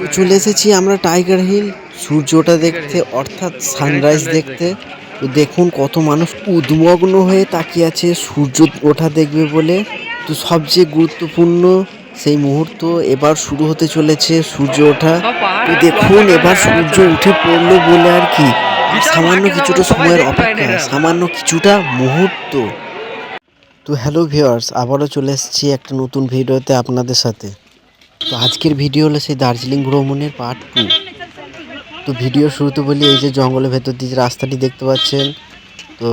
তো চলে এসেছি আমরা টাইগার হিল সূর্যটা দেখতে অর্থাৎ সানরাইজ দেখতে। তো দেখুন কত মানুষ উদ্মগ্ন হয়ে তাকিয়ে আছে সূর্য ওঠা দেখবে বলে। তো সবচেয়ে গুরুত্বপূর্ণ সেই মুহূর্ত এবার শুরু হতে চলেছে সূর্য ওঠা। তো দেখুন এবার সূর্য উঠে পড়ল বলে আর কি। সামান্য কিছুটা সময়ের অপেক্ষা সামান্য কিছুটা মুহূর্ত। তো হ্যালো ভিউয়ার্স আবারও চলে এসেছি একটা নতুন ভিডিওতে আপনাদের সাথে। তো আজকের ভিডিও হলো সেই দার্জিলিং ভ্রমণের পার্ট টু তো ভিডিও শুরুতে বলি, এই যে জঙ্গলের ভেতর দিয়ে রাস্তাটি দেখতে পাচ্ছেন, তো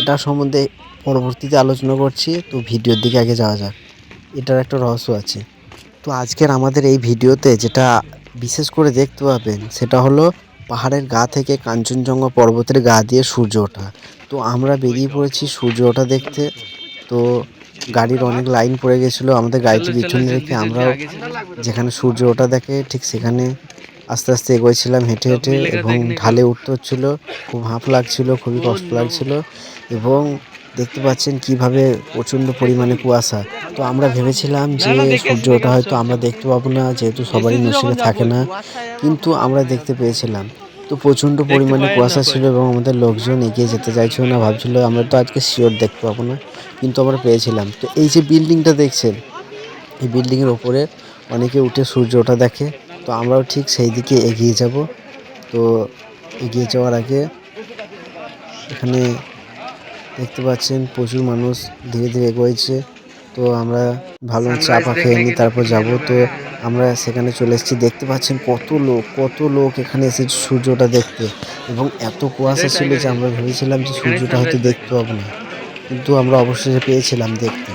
এটা সম্বন্ধে পরবর্তীতে আলোচনা করছি। তো ভিডিওর দিকে আগে যাওয়া যাক। এটার একটা রহস্য আছে। তো আজকের আমাদের এই ভিডিওতে যেটা বিশেষ করে দেখতে পাবেন, সেটা হলো পাহাড়ের গা থেকে কাঞ্চনজঙ্ঘা পর্বতের গা দিয়ে সূর্য ওঠা। তো আমরা বেরিয়ে পড়েছি সূর্য ওঠা দেখতে। তো গাড়ির অনেক লাইন পড়ে গেছিল, আমাদের গাড়িটি পিছনে রেখে আমরাও যেখানে সূর্য ওঠা দেখে ঠিক সেখানে আস্তে আস্তে এগোচ্ছিলাম হেঁটে হেঁটে এবং ঢালে উঠতে হচ্ছিল, খুব হাঁপ লাগছিল, খুবই কষ্ট লাগছিল এবং দেখতে পাচ্ছেন কীভাবে প্রচণ্ড পরিমাণে কুয়াশা। তো আমরা ভেবেছিলাম যে সূর্য ওঠা হয়তো আমরা দেখতে পাবো না, যেহেতু সবারই নসিবে থাকে না, কিন্তু আমরা দেখতে পেয়েছিলাম। তো প্রচণ্ড পরিমাণে কুয়াশা ছিল এবং আমাদের লোকজন এগিয়ে যেতে চাইছিল না ভাবছিল আমরা তো আজকে শিওর দেখতে পাবো না কিন্তু আমরা পেয়েছিলাম। তো এই যে বিল্ডিংটা দেখছেন এই বিল্ডিংয়ের ওপরে অনেকে উঠে সূর্য ওঠা দেখে তো আমরাও ঠিক সেই দিকে এগিয়ে যাব। তো এগিয়ে যাওয়ার আগে এখানে দেখতে পাচ্ছেন প্রচুর মানুষ ধীরে ধীরে এগোয়েছে তো আমরা ভালো চা পা খেয়ে নিই তারপর যাব। তো আমরা সেখানে চলে এসেছি। দেখতে পাচ্ছেন কত লোক কত লোক এখানে এসেছে সূর্যটা দেখতে। এবং এত কুয়াশা ছিল যে আমরা ভেবেছিলাম যে সূর্যটা হয়তো দেখতে পাবো না। কিন্তু আমরা অবশেষে পেয়েছিলাম দেখতে।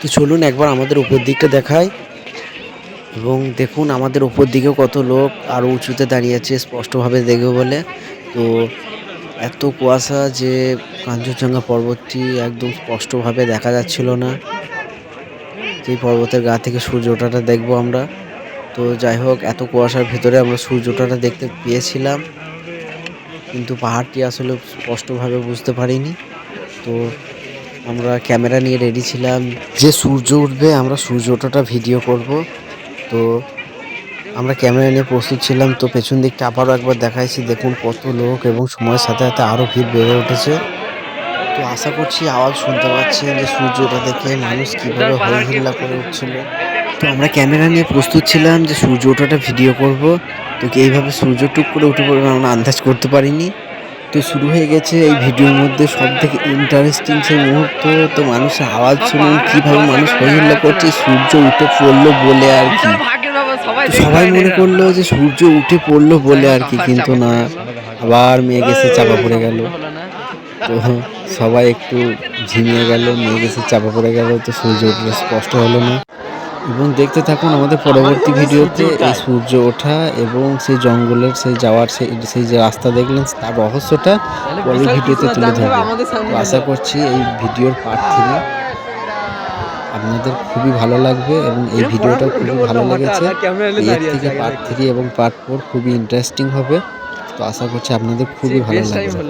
তো চলুন একবার আমাদের উপর দিকটা দেখায় এবং দেখুন আমাদের উপর দিকেও কত লোক আরও উঁচুতে দাঁড়িয়ে আছে স্পষ্টভাবে দেখবে বলে। তো এত কুয়াশা যে কাঞ্চনজঙ্ঘা পর্বতটি একদম স্পষ্টভাবে দেখা যাচ্ছিল না। সেই পর্বতের গা থেকে সূর্য ওঠাটা দেখব আমরা। তো যাই হোক, এত কুয়াশার ভেতরে আমরা সূর্য ওঠাটা দেখতে পেয়েছিলাম। কিন্তু পাহাড়টি আসলে স্পষ্টভাবে বুঝতে পারিনি। তো আমরা ক্যামেরা নিয়ে রেডি ছিলাম। যে সূর্য উঠবে, আমরা সূর্য ওঠাটা ভিডিও করব। তো আমরা ক্যামেরা নিয়ে প্রস্তুত ছিলাম। তো পেছন দিকটা আবারও একবার দেখাইছি। দেখুন কত লোক এবং সময়ের সাথে সাথে আরও ভিড় বেড়ে উঠেছে। তো আশা করছি আওয়াজ শুনতে পাচ্ছেন যে সূর্যটা দেখে মানুষ কীভাবে হই হিল্লা করে উঠছিল। তো আমরা ক্যামেরা নিয়ে প্রস্তুত ছিলাম যে সূর্য ওঠাটা ভিডিও করব। তো এইভাবে সূর্য টুক করে উঠে পড়বে আমরা আন্দাজ করতে পারিনি। তো শুরু হয়ে গেছে এই ভিডিওর মধ্যে সব থেকে ইন্টারেস্টিং সেই মুহূর্ত। তো মানুষের আওয়াজ শুনুন কীভাবে মানুষ হই হিল্লা করছে, সূর্য উঠে পড়ল বলে আর কি। সবাই মনে করল যে সূর্য উঠে পড়ল বলে আর কি, কিন্তু না। আবার মেঘ এসে চাপা পড়ে গেল। তো সবাই একটু ঝিমিয়ে গেল মেঘ এসে চাপা পড়ে গেল তো সূর্য উঠলে স্পষ্ট হলো না। এবং দেখতে থাকুন আমাদের পরবর্তী ভিডিওতে এই সূর্য ওঠা এবং সেই জঙ্গলের সেই যাওয়ার সেই সেই যে রাস্তা দেখলেন তার রহস্যটা পরের ভিডিওতে তুলে ধরবো। আশা করছি এই ভিডিওর পার্ট থেকে আপনাদের খুবই ভালো লাগবে এবং এই ভিডিওটা খুবই ভালো লেগেছে। এর থেকে পার্ট থ্রি এবং পার্ট ফোর খুবই ইন্টারেস্টিং হবে। তো আশা করছি আপনাদের খুবই ভালো লাগবে।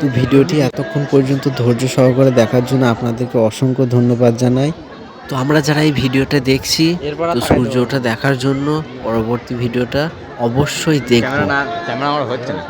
তো ভিডিওটি এতক্ষণ পর্যন্ত ধৈর্য সহকারে দেখার জন্য আপনাদেরকে অসংখ্য ধন্যবাদ জানাই। তো আমরা যারা এই ভিডিওটা দেখছি তো সূর্য ওঠা দেখার জন্য পরবর্তী ভিডিওটা অবশ্যই দেখব। না ক্যামেরা আমার হচ্ছে না।